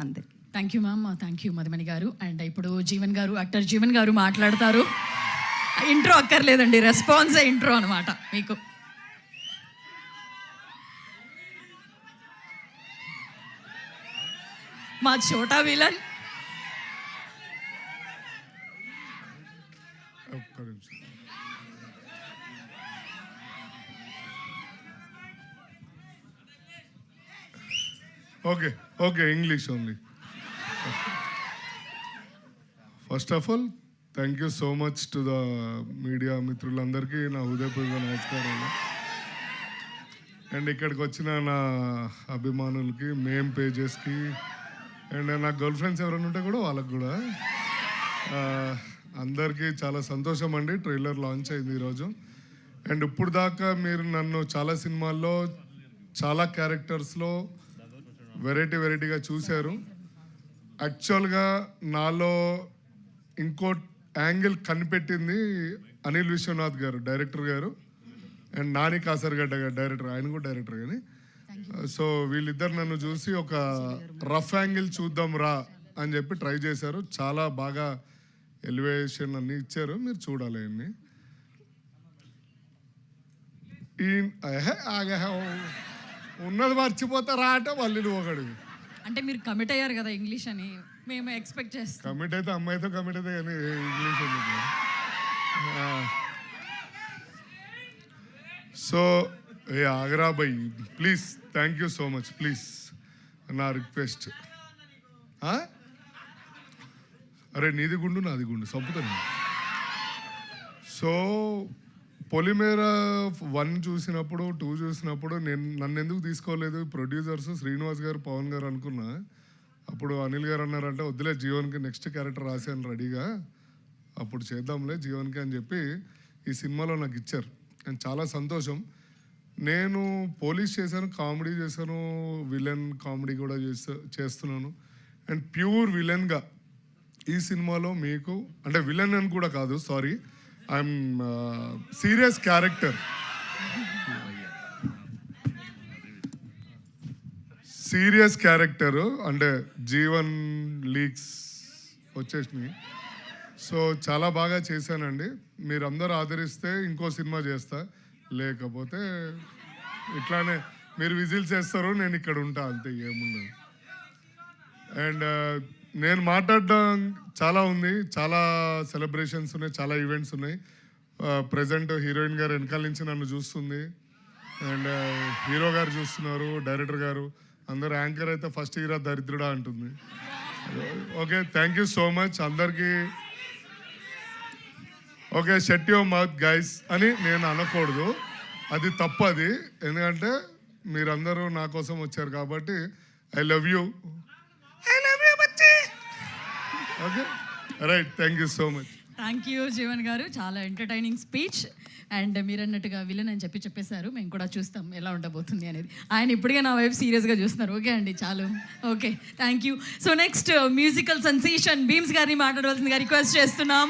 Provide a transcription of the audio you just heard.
అంతే. Thank you ma'am thank you Madhumani garu. And ఇప్పుడు జీవన్ గారు యాక్టర్ జీవన్ గారు మాట్లాడతారు. ఇంట్రో అక్కర్లేదండి రెస్పాన్సే ఇంట్రో అనమాట మీకు. మా చోటా విలన్. ఒక్క నిమిషం. Okay okay English only first of all thank you so much to the media మిత్రులందరికీ నా హృదయపూర్వక నమస్కారాలు. అండ్ ఇక్కడికి వచ్చిన నా అభిమానులకి మేమ్ పేజెస్కి అండ్ నా గర్ల్ ఫ్రెండ్స్ ఎవరైనా ఉంటే కూడా వాళ్ళకి కూడా అందరికీ చాలా సంతోషం అండి. ట్రైలర్ లాంచ్ అయింది ఈరోజు. అండ్ ఇప్పుడు దాకా మీరు నన్ను చాలా సినిమాల్లో చాలా క్యారెక్టర్స్లో వెరైటీ వెరైటీగా చూశారు. యాక్చువల్గా నాలో ఇంకో యాంగిల్ కనిపెట్టింది అనిల్ విశ్వనాథ్ గారు డైరెక్టర్ గారు. అండ్ నాని కాసర్గడ్డ గారు డైరెక్టర్ ఆయన కూడా డైరెక్టర్ కానీ సో వీళ్ళిద్దరు నన్ను చూసి ఒక రఫ్ యాంగిల్ చూద్దాం రా అని చెప్పి ట్రై చేశారు. చాలా బాగా ఎలివేషన్ అన్ని ఇచ్చారు. మీరు చూడాలి అన్ని ఈ అహే, ఉన్నది మర్చిపోతారా అంటే మళ్ళీ నువ్వు ఒకడు. అంటే మీరు కమిట్ అయ్యారు కదా ఇంగ్లీష్ అని. మేము ఎక్స్పెక్ట్ చేస్తాం. కమిట్ అయితే అమ్మాయితో కమిట్ అయితే కానీ ఇంగ్లీష్ ఎందుకు? సో ఏ ఆగరా bye please thank you so much please నా రిక్వెస్ట్? అరే నీది గుండు నాది గుండు చంపుతాను సో పొలిమేర వన్ చూసినప్పుడు టూ చూసినప్పుడు నేను నన్ను ఎందుకు తీసుకోలేదు? ప్రొడ్యూసర్స్ శ్రీనివాస్ గారు పవన్ గారు అనుకున్నా. అప్పుడు అనిల్ గారు అన్నారంటే వద్దులే జీవన్కి నెక్స్ట్ క్యారెక్టర్ రాశాను రెడీగా. అప్పుడు చేద్దాంలే జీవన్కి అని చెప్పి ఈ సినిమాలో నాకు ఇచ్చారు. అండ్ చాలా సంతోషం. నేను పోలీస్ చేశాను కామెడీ చేశాను విలన్ కామెడీ కూడా చేస్తా చేస్తున్నాను. అండ్ ప్యూర్ విలన్గా ఈ సినిమాలో మీకు అంటే విలన్ అని కూడా కాదు sorry I'm serious character serious character అంటే జీవన్ లీక్స్ వచ్చేసినాయి. సో చాలా బాగా చేశానండి. మీరందరూ ఆదరిస్తే ఇంకో సినిమా చేస్తా. లేకపోతే ఇట్లానే మీరు విజిల్ చేస్తారు నేను ఇక్కడ ఉంటా అంతే ఏముండదు. అండ్ నేను మాట్లాడడం చాలా ఉంది. చాలా సెలబ్రేషన్స్ ఉన్నాయి చాలా ఈవెంట్స్ ఉన్నాయి. ప్రజెంట్ హీరోయిన్ గారు వెనకాల నుంచి నన్ను చూస్తుంది. అండ్ హీరో గారు చూస్తున్నారు డైరెక్టర్ గారు. అందరు యాంకర్ అయితే ఫస్ట్ హీరో దరిద్రుడా అంటుంది. Okay thank you so much అందరికీ okay shut your mouth guys అని నేను అనకూడదు. అది తప్పు అది ఎందుకంటే మీరందరూ నా కోసం వచ్చారు కాబట్టి I love you okay right thank you so much thank you Jeevan garu. చాలా ఎంటర్టైనింగ్ స్పీచ్ అండ్ మీరు అన్నట్టుగా విలన్ అని చెప్పి చెప్పేశారు. మేము కూడా చూస్తాం ఎలా ఉండబోతుంది అనేది. ఆయన ఇప్పటికే నా వైపు సీరియస్గా చూస్తున్నారు. ఓకే అండి చాలు. Okay thank you so next musical sensation Bheems గారిని మాట్లాడవలసిందిగా రిక్వెస్ట్ చేస్తున్నాం.